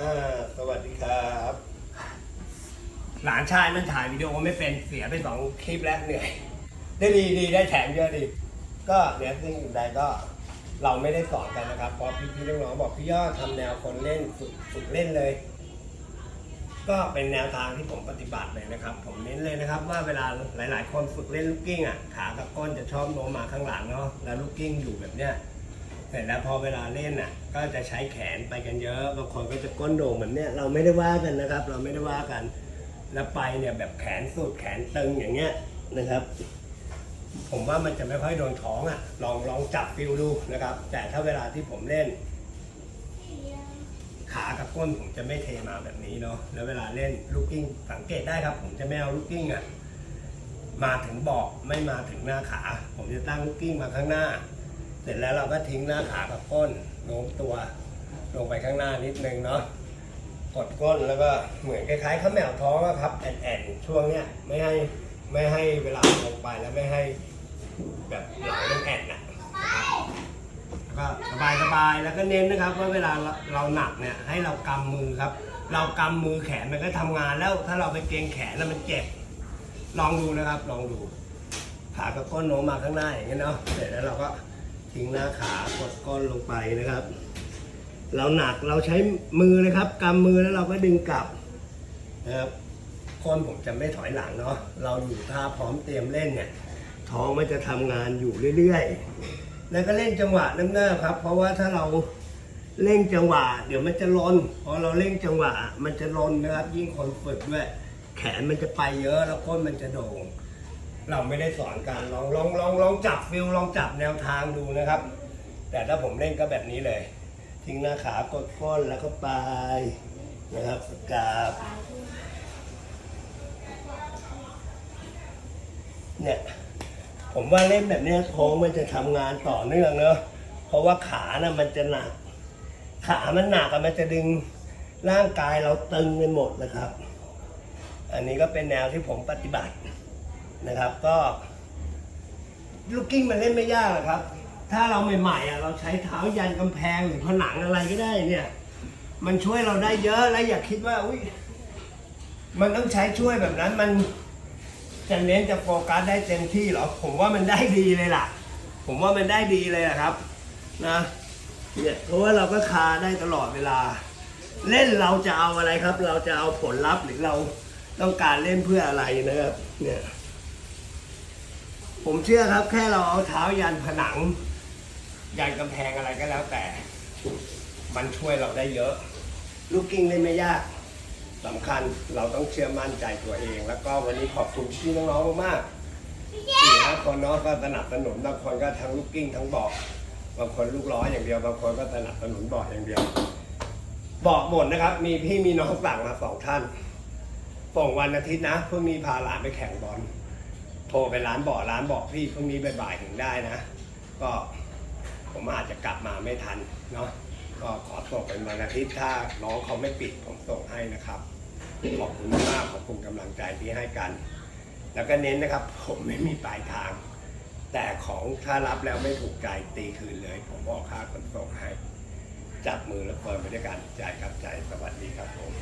อ่าสวัสดีครับ หลานชายมันถ่ายวิดีโอไม่เป็นเสียไปสองคลิปแล้วเหนื่อย ได้ดีดีได้แถมเยอะดี ก็เดี๋ยวสิ่งอื่นใดก็เราไม่ได้สอนกันนะครับเพราะพี่ๆน้องๆบอกพี่ยอดทำแนวคนเล่นฝึกฝึกเล่นเลย ก็เป็นแนวทางที่ผมปฏิบัติเลยนะครับ ผมเน้นเลยนะครับ ว่าเวลาหลาย ๆ คนฝึกเล่นลูกกิ้งอะขากับก้นจะชอบโน้มมาข้างหลังเนาะแล้วลูกกิ้งอยู่แบบเนี้ยเสร็จแล้วพอเวลาเล่นอะ ก็จะใช้แขนไปกันเยอะบางคนก็จะก้นโด่งแบบเนี้ยเราไม่ได้ว่ากันนะครับ เราไม่ได้ว่ากัน แล้วไปเนี่ยแบบแขนสุดแขนตึงอย่างเงี้ยนะครับ ผมว่ามันจะไม่ค่อยโดนท้องอะ ลองลองจับฟิลดูนะครับ แต่ถ้าเวลาที่ผมเล่น ขากับก้นผมจะไม่เทมาแบบนี้เนาะแล้วเวลาเล่นลูกกิ้งสังเกตได้ครับ ผมจะไม่เอาลูกกิ้งอะมาถึงเบอกไม่มาถึงหน้าขา ผมจะตั้งลูกกิ้งมาข้างหน้า เสร็จแล้วเราก็ทิ้งหน้าขากับก้นโน้มตัวลงไปข้างหน้านิดนึงเนาะกดก้นแล้วก็เหมือนคล้ายๆข้าแมวท้องอะครับแอนๆช่วงเนี้ยไม่ให้ไม่ให้เวลาลงไปแล้วไม่ให้แบบหลังมันแอนนะนะครับแล้วก็สบายๆแล้วก็เน้นนะครับว่าเวลาเราหนักเนี่ยให้เรากำมือครับ เรากำมือแขนมันก็ทำงานแล้วถ้าเราไปเกรงแขนแล้วมันเจ็บลองดูนะครับลองดูขากับก้นโน้มมาข้างหน้าอย่างเงี้ยเนาะเสร็จแล้วเราก็ ทิ้งหน้าขากดก้นลงไปนะครับ เราหนักเราใช้มือเลยครับกำมือแล้วเราก็ดึงกลับนะครับก้นผมจะไม่ถอยหลังเนาะเราอยู่ท่าพร้อมเตรียมเล่นเนี่ยท้องมันจะทำงานอยู่เรื่อยๆ แล้วก็เล่นจังหวะเนิ่มๆครับ เพราะว่าถ้าเราเล่นจังหวะ เดี๋ยวมันจะลนพอเราเล่นจังหวะ มันจะลนนะครับ ยิ่งคนฝึกด้วยแขนมันจะไปเยอะแล้วก้นมันจะโด่ง เราไม่ได้สอนการลองลองลองลองจับฟิลลองจับแนวทางดูนะครับ แต่ถ้าผมเล่นก็แบบนี้เลย ทิ้งหน้าขากดก้นแล้วก็ไปนะครับสกาบเนี่ยผมว่าเล่นแบบเนี้ยโค้งมันจะทำงานต่อเนื่องเนอะเพราะว่าขานะ่ะมันจะหนัก ขามันหนักอะมันจะดึงร่างกายเราตึงไปหมดนะครับ อันนี้ก็เป็นแนวที่ผมปฏิบัติ นะครับ ก็ลูกกิ้งมันเล่นไม่ยากหรอกครับ ถ้าเราใหม่ๆอะเราใช้เท้ายันกำแพงหรือผนังอะไรก็ได้เนี่ย มันช่วยเราได้เยอะแล้วอย่าคิดว่าอุ้ยมันต้องใช้ช่วยแบบนั้นมันจะเน้นจะโฟกัสได้เต็มที่หรอ ผมว่ามันได้ดีเลยล่ะ ผมว่ามันได้ดีเลยอะครับนะเนี่ยเพราะว่าเราก็คาได้ตลอดเวลา เล่นเราจะเอาอะไรครับ เราจะเอาผลลัพธ์หรือเราต้องการเล่นเพื่ออะไรนะครับ เนี่ย ผมเชื่อครับแค่เราเอาเท้ายันผนัง ยันกำแพงอะไรก็แล้วแต่ มันช่วยเราได้เยอะ ลูกกิ้งเล่นไม่ยากสำคัญเราต้องเชื่อมั่นใจตัวเอง แล้วก็วันนี้ขอบคุณพี่น้องๆมากๆสี่ห้าคนเนาะก็สนับสนุนบางคนก็ทั้งลูกกิ้งทั้งเบอกบางคนลูกล้ออย่างเดียวบางคนก็สนับสนุนเบอกอย่างเดียวเบอกหมดนะครับ มีพี่มีน้องสั่งมาสองท่านส่งวันอาทิตย์นะพรุ่งนี้พาหลาไปแข่งบอล ทรไปร้านบอกร้านบอกพี่พรุ่งนี้บ่ายๆถึงได้นะ ก็ผมอาจจะกลับมาไม่ทันเนาะก็ขอส่งเป็นวันอาทิตย์ถ้าน้องเขาไม่ปิดผมส่งให้นะครับ ขอบคุณมากขอบคุณกำลังใจที่ให้กัน แล้วก็เน้นนะครับ ผมไม่มีปลายทาง แต่ของถ้ารับแล้วไม่ถูกใจตีคืนเลย ผมบอกค่าขนส่งให้ จับมือแล้วเปิดไปด้วยกันใจครับใจสวัสดีครับผม